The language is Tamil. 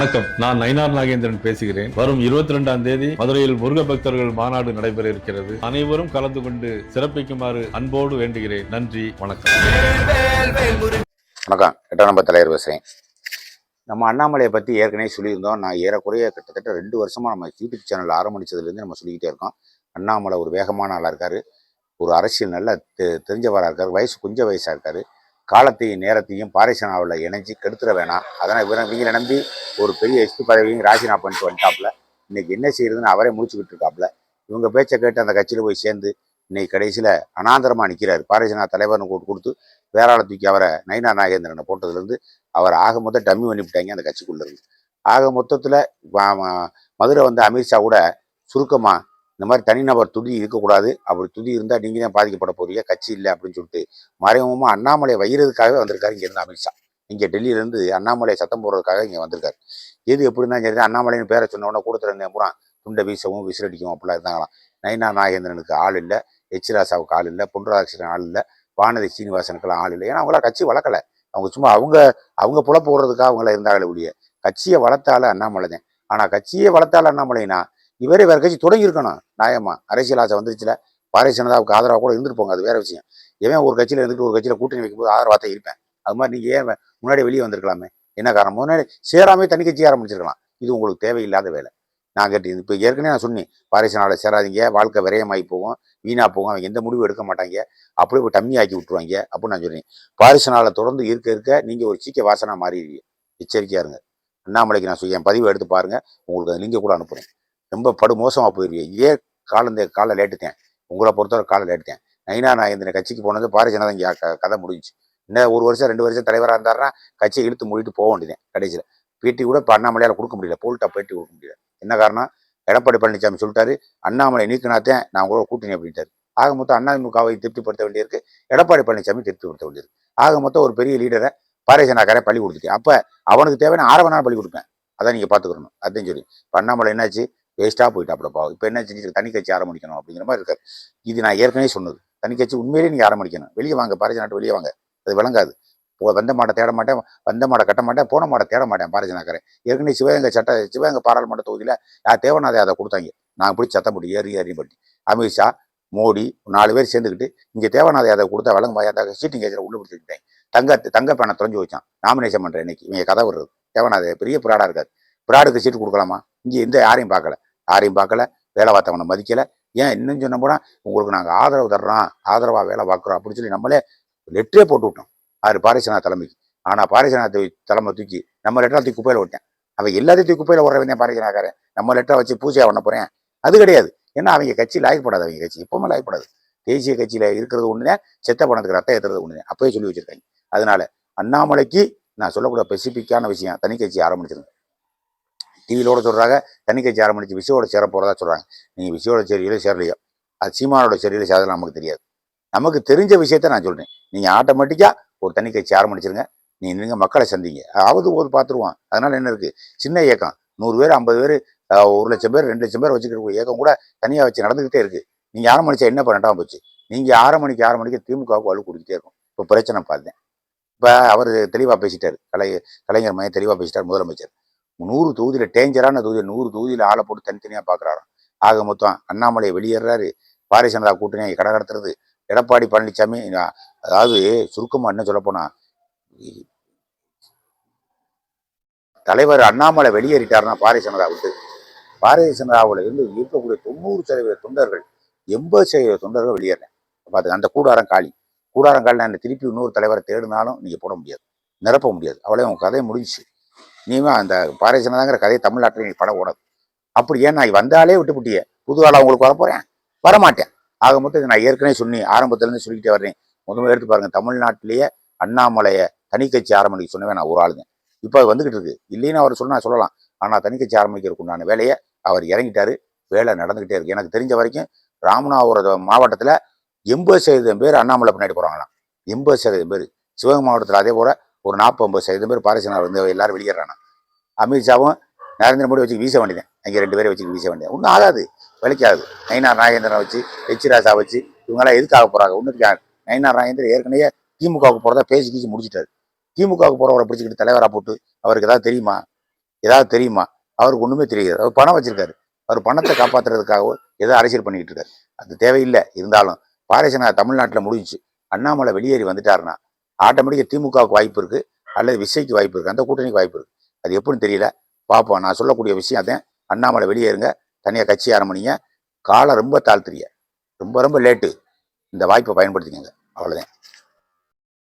வணக்கம். நான் நயினார் நாகேந்திரன் பேசுகிறேன். வரும் இருபத்தி ரெண்டாம் தேதி மதுரையில் முருக பக்தர்கள் மாநாடு நடைபெற இருக்கிறது அனைவரும் கலந்து கொண்டு சிறப்பிக்குமாறு அன்போடு வேண்டுகிறேன். நன்றி வணக்கம். வணக்கம். எட்டாம் நம்பர் தலைவர் பேசுகிறேன் நம்ம அண்ணாமலையை பற்றி ஏற்கனவே சொல்லியிருந்தோம். நான் ஏறக்குறைய கிட்டத்தட்ட ரெண்டு வருஷமாக நம்ம யூடியூப் சேனல் ஆரம்பிச்சதுலேருந்து நம்ம சொல்லிக்கிட்டே இருக்கோம். அண்ணாமலை ஒரு வேகமான ஆளாக இருக்கார். ஒரு அரசியல் நல்ல தெ தெரிஞ்சவராக இருக்கார். வயசு கொஞ்சம் வயசாக இருக்கார். காலத்தையும் நேரத்தையும் பாரிசனாவில் இணைஞ்சி கெடுத்துட வேணாம். அதனால் இவரை இவங்களை நம்பி ஒரு பெரிய எஸ்பி பதவியும் ராஜினா பண்ணிட்டு வந்துட்டாப்புல. இன்னைக்கு என்ன செய்யறதுன்னு அவரே முடிச்சுக்கிட்டு இருக்காப்புல. இவங்க பேச்சை கேட்டு அந்த கட்சியில் போய் சேர்ந்து இன்னைக்கு கடைசியில் அனாந்தரமாக நிற்கிறார் பாரிசனா தலைவர்னு கூட்டு கொடுத்து வேற ஆளை தூக்கி அவரை நயினா நாகேந்திரனை போட்டதுலேருந்து அவர் ஆக மொத்தம் டம்மி பண்ணிவிட்டாங்க அந்த கட்சிக்குள்ளேருந்து ஆக மொத்தத்தில் மதுரை வந்த அமித்ஷா கூட சுருக்கமாக இந்த மாதிரி தனிநபர் துதி இருக்கக்கூடாது. அப்படி துதி இருந்தால் நீங்கள் தான் பாதிக்கப்பட போறீங்க. கட்சி இல்லை அப்படின்னு சொல்லிட்டு மறைமுகமாக அண்ணாமலை வைகிறதுக்காகவே வந்திருக்காரு இங்கேருந்து அமித்ஷா. இங்கே டெல்லியிலேருந்து அண்ணாமலை சத்தம் போடுறதுக்காக இங்கே வந்திருக்காரு. எது எப்படி இருந்தாலும் சரி அண்ணாமலைன்னு பேரை சொன்ன உடனே கூட்டத்தில் இருந்தேன் பூரா துண்டை வீசவும் விசிலடிக்கவும் அப்படிலாம் இருந்தாங்களாம். நைனா நாகேந்திரனுக்கு ஆள் இல்லை. எச் ராசாவுக்கு ஆள் இல்லை. பொன்ராதாகிருஷ்ணன் ஆள் இல்லை. வானதி சீனிவாசனுக்கெல்லாம் ஆள் இல்லை. ஏன்னா அவங்களாம் கட்சி வளர்க்கலை. அவங்க சும்மா அவங்க அவங்க புல போடுறதுக்காக அவங்கள இருந்தாங்களே ஒழிய. கட்சியை வளர்த்தால அண்ணாமலை தான் ஆனால் கட்சியை வளர்த்தால அண்ணாமலைனா இவரே வேற கட்சி தொடங்கியிருக்கணும். நியாயமா? அரசியல் ஆசை வந்துருச்சுல. பாரதிய ஜனதாவுக்கு ஆதரவாக கூட இருந்துட்டு போங்க. அது வேற விஷயம். இவன் ஒரு கட்சியில் இருந்துட்டு ஒரு கட்சியில் கூட்டணி வைக்கும்போது ஆதரவாக தான் இருப்பேன். அது மாதிரி நீங்கள் ஏன் முன்னாடி வெளியே வந்திருக்கலாமே? என்ன காரணம்? முன்னாடி சேராமே தனி கட்சி ஆரம்பிச்சிருக்கலாம். இது உங்களுக்கு தேவையில்லாத வேலை. நான் கேட்டு இப்போ ஏற்கனவே நான் சொன்னேன் பாரிசனால சேராதீங்க வாழ்க்கை விரயமாகி போகும் வீணாக போகும் அவங்க எந்த முடிவும் எடுக்க மாட்டாங்க. அப்படியே ஒரு டம்மி ஆக்கி விட்டுருவாங்க அப்படின்னு நான் சொன்னேன். பாரிசனால தொடர்ந்து இருக்க இருக்க நீங்கள் ஒரு சீக்கிய வாசனை மாறிடுவீங்க. எச்சரிக்கையாக இருங்க. அண்ணாமலைக்கு நான் சொல்லி என் பதிவு எடுத்து பாருங்க. உங்களுக்கு அந்த லிங்கை கூட அனுப்புகிறேன் ரொம்ப படு மோசமாக போயிருவீங்க இதே காலம் இந்த காலை லேட்டுத்தேன் உங்களை பொறுத்தவரை காலை லேட்டுத்தேன் நைனா நான் இந்த கட்சிக்கு போனது பாரிசனா இங்கே கதை முடிஞ்சிச்சு. இன்னும் ஒரு வருஷம் ரெண்டு வருஷம் தலைவராக இருந்தாருன்னா கட்சியை இழுத்து மூடிட்டு போக வேண்டியதேன் கடைசியில். பேட்டி கூட இப்போ அண்ணாமலையால் கொடுக்க முடியல. போல்ட்டா பேட்டி கொடுக்க முடியல. என்ன காரணம்? எடப்பாடி பழனிசாமி சொல்லிட்டாரு. அண்ணாமலை நீக்கினாத்தேன் நான் உங்களோட கூட்டணி அப்படின்ட்டாரு. ஆக மொத்தம் அதிமுகவை திருப்திப்படுத்த வேண்டியிருக்கு. எடப்பாடி பழனிசாமி திருப்திப்படுத்த வேண்டியிருக்கு. ஆக மொத்தம் ஒரு பெரிய லீடரை பாரேசனாக்காரன் பள்ளி கொடுத்துட்டேன். அப்போ அவனுக்கு தேவையான ஆறு பள்ளி கொடுப்பேன். அதான் நீங்கள் பார்த்துக்கணும். அதையும் சொல்லி இப்போ அண்ணாமலை என்னாச்சு? வேஸ்ட்டாக போயிட்டாப்புலப்பா இப்போ என்னாச்சு தனி கட்சி ஆரம்பிக்கணும் அப்படிங்கிற மாதிரி இருக்காரு. இது நான் ஏற்கனவே சொன்னது. தனி கட்சி உண்மையிலேயே நீங்கள் ஆரம்பிக்கணும். வெளியே வாங்க பாரதிய நாட்டு வெளியே வாங்க. அது விளங்காது. போ வந்த மாட்டை தேட மாட்டேன் வந்த மாடை கட்ட மாட்டேன் போன மாடை தேட மாட்டேன் பாரதியநாக்கரை ஏற்கனவே சிவகங்கை சட்ட சிவகங்கை பாராளுமன்ற தொகுதியில் யார் தேவநாதை அதை கொடுத்தாங்க. நான் பிடிச்சி சத்தம் போட்டு ஏறி ஏறி பண்ணி அமித்ஷா மோடி நாலு பேர் சேர்ந்துக்கிட்டு இங்கே தேவநாதை அதை கொடுத்தா விலங்கு வாயாத சீட்டிங் கேஜில் உள்ள பிடிச்சிக்கிட்டேன் தங்க தங்க பேனை தொலைஞ்சு வச்சான். நாமினேஷன் பண்ணுறேன் இன்னைக்கு. இவங்க கதை வருது. தேவநாதை பெரிய பிராடாக இருக்காது பிராடுக்கு சீட்டு கொடுக்கலாமா? இங்கே எந்த யாரையும் பார்க்கல. யாரையும் பார்க்கல வேலை பார்த்தவனை மதிக்கலை. ஏன் இன்னும் சொன்ன போனால் உங்களுக்கு நாங்கள் ஆதரவு தர்றோம் ஆதரவாக வேலை பார்க்குறோம் அப்படின்னு சொல்லி நம்மளே லெட்டரே போட்டு விட்டோம். ஆறு பாரிசனா தலைமைக்கு. ஆனால் பாரிசனா தலைமை தூக்கி நம்ம லெட்டரை தூக்கி குப்பையில் விட்டேன் அவன் எல்லாத்தையும் தூக்கி குப்பையில் விடுறவன் தான் பாரிசனாக்காரன். நம்ம லெட்டரை வச்சு பூஜையாக பண்ண போகிறேன் அது கிடையாது. ஏன்னா அவங்க கட்சி லாயக்கப்படாது அவங்க கட்சி. எப்பவுமே லாயக்கப்படாது தேசிய கட்சியில் இருக்கிறது ஒன்று செத்த பணத்துக்கு ரத்தம் ஏற்றுறது ஒன்று அப்பயே சொல்லி வச்சிருக்காங்க. அதனால அண்ணாமலைக்கு நான் சொல்லக்கூடிய ஸ்பெசிஃபிக்கான விஷயம் தனி கட்சி ஆரம்பிச்சிருந்தேன் டிவியிலோட சொல்கிறாங்க தனி கட்சி ஆரம்பிச்சு விசையோட சேர போகிறதா சொல்கிறாங்க நீங்கள் விசையோட சேரியில சேரலையோ அது சீமானோட சேரியில சேரலாம் நமக்கு தெரியாது. நமக்கு தெரிஞ்ச விஷயத்த நான் சொல்கிறேன் நீங்கள் ஆட்டோமேட்டிக்காக ஒரு தனி கட்சி ஆரம்பிச்சிருங்க நீ நீங்கள் மக்களை சந்திங்க. ஆவது ஒரு பார்த்துருவான் அதனால் என்ன இருக்குது சின்ன இயக்கம் நூறு பேர் ஐம்பது பேர் ஒரு லட்சம் பேர் ரெண்டு லட்சம் பேர் வச்சுக்கிற இயக்கம் கூட தனியாக வச்சு நடந்துக்கிட்டே இருக்குது நீங்கள் ஆரம்பிச்சா என்ன பண்ணட்டாம போச்சு? நீங்கள் ஆறு மணிக்கு ஆறு மணிக்கு திமுகவுக்கு வலு கொடுத்துட்டே இருக்கும். இப்போ பிரச்சனை பார்த்தேன் இப்போ அவர் தெளிவாக பேசிட்டார். கலை கலைஞர் மையம் தெளிவாக பேசிட்டார் முதலமைச்சர். நூறு தொகுதியில் டேஞ்சரான தொகுதியில் நூறு தொகுதியில் ஆளை போட்டு தனித்தனியாக பார்க்குறாராம் ஆக மொத்தம் அண்ணாமலை வெளியேறாரு. பாரதிய ஜனதா கூட்டணியை கடை கடத்துறது. எடப்பாடி பழனிசாமி அதாவது சுருக்கமாக என்ன சொல்லப்போனா தலைவர் அண்ணாமலை வெளியேறிட்டாருன்னா பாரதிய ஜனதா விட்டு பாரதிய ஜனதாவில் இருந்து இருக்கக்கூடிய தொண்ணூறு சதவீத தொண்டர்கள் எண்பது சதவீத தொண்டர்கள் வெளியேறின பார்த்துங்க அந்த கூடாரம் காலி. கூடாரம் காலி நான் திருப்பி இன்னொரு தலைவரை தேடினாலும் நீங்கள் போட முடியாது. நிரப்ப முடியாது. அவளே உங்கள் கதையை முடிஞ்சிச்சு. நீங்க அந்த பாரதிய கதையை தமிழ்நாட்டில் நீ படம் ஓடாது அப்படி ஏன் நான் வந்தாலே விட்டு புட்டிய? புது ஆளாக உங்களுக்கு வரப்போகிறேன் வரமாட்டேன். ஆக மொத்தம் இதை நான் ஏற்கனவே சொன்னி ஆரம்பத்துலேருந்து சொல்லிக்கிட்டே வர்றேன். முதல்ல எடுத்து பாருங்கள் தமிழ்நாட்டிலேயே அண்ணாமலையை தனிக்கட்சி ஆரம்பிக்க சொன்னவே நான் ஒரு ஆளுங்க. இப்போ அது வந்துகிட்டு இருக்கு. இல்லைன்னு அவர் சொன்னால் சொல்லலாம். ஆனால் தனிக்கட்சி கட்சி ஆரம்பிக்கிறதுக்கு உண்டான வேலையை அவர் இறங்கிட்டாரு. வேலை நடந்துக்கிட்டே இருக்கு. எனக்கு தெரிஞ்ச வரைக்கும் ராமநாதபுரம் மாவட்டத்தில் எண்பது சதவீதம் பேர் அண்ணாமலை பின்னாடி போகிறாங்களாம் எண்பது சதவீதம் பேர். சிவகங்கை மாவட்டத்தில் அதே போல ஒரு நாற்பது ஐம்பது சதவீதம் பேர் பாரிசனார் வந்து எல்லாரும் வெளியேறானா அமித்ஷாவும் நரேந்திர மோடி வச்சு வீச வேண்டியது அங்கே ரெண்டு பேரை வச்சு வீச வேண்டியது ஒன்றும் ஆகாது. வேலைக்காது. நயினார் நாகேந்திரனை வச்சு ஹெச் ராசா வச்சு இவங்கெல்லாம் எதுக்காக போகிறாங்க ஒன்றும் நயினார் நாகேந்திரன் ஏற்கனவே திமுகவுக்கு போகிறதா பேசி கீச்சு முடிச்சிட்டாரு. திமுகவுக்கு போகிறவரை பிடிச்சிக்கிட்டு தலைவராக போட்டு அவருக்கு ஏதாவது தெரியுமா? ஏதாவது தெரியுமா? அவருக்கு ஒன்றுமே தெரியாது. அவர் பணம் வச்சிருக்காரு. அவர் பணத்தை காப்பாற்றுறதுக்காகவோ ஏதோ அரசியல் பண்ணிக்கிட்டு இருக்காரு. அது தேவையில்லை. இருந்தாலும் பாரசனா தமிழ்நாட்டில் முடிஞ்சுச்சு. அண்ணாமலை வெளியேறி வந்துட்டாருன்னா ஆட்டோமேட்டிக்காக திமுகவுக்கு வாய்ப்பு இருக்குது அல்லது விசைக்கு வாய்ப்பு இருக்குது அந்த கூட்டணிக்கு வாய்ப்பு இருக்குது அது எப்படின்னு தெரியல. பார்ப்போம் நான் சொல்லக்கூடிய விஷயம் அதான். அண்ணாமலை வெளியேறுங்க. தனியாக கட்சி ஆரம்பிங்க. காலம் ரொம்ப தாழ்த்துறீங்க. ரொம்ப ரொம்ப லேட்டு. இந்த வாய்ப்பை பயன்படுத்திக்கங்க. அவ்வளோதான்